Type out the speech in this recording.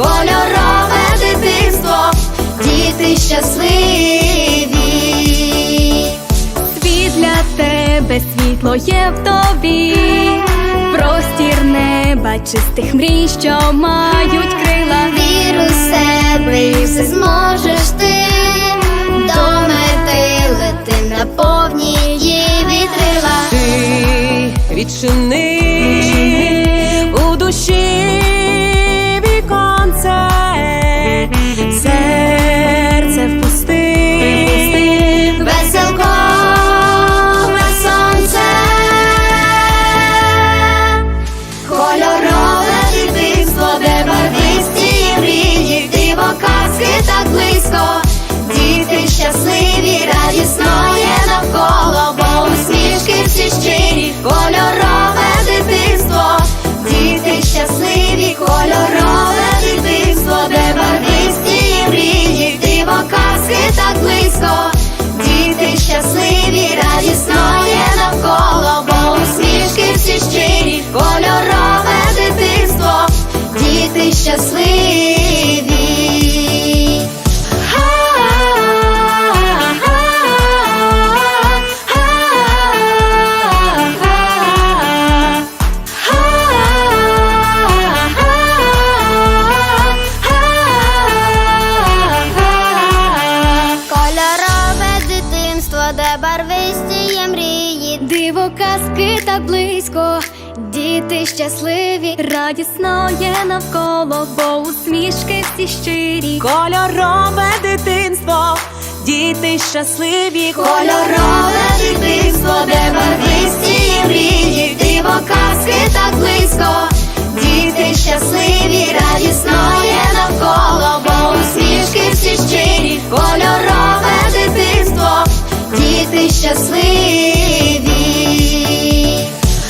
Кольорове дитинство, діти щасливі. Світ для тебе світло є в тобі, простір неба, чистих мрій, що мають крила. Вір у себе і все зможеш ти до мети лети на повні її вітрила. ти відчини щасливі. Кольорове дитинство, де барвисті є Диво казки так близько, діти щасливі, радісно є навколо, бо усмішки всі щирі. кольорове дитинство, діти щасливі, Кольорове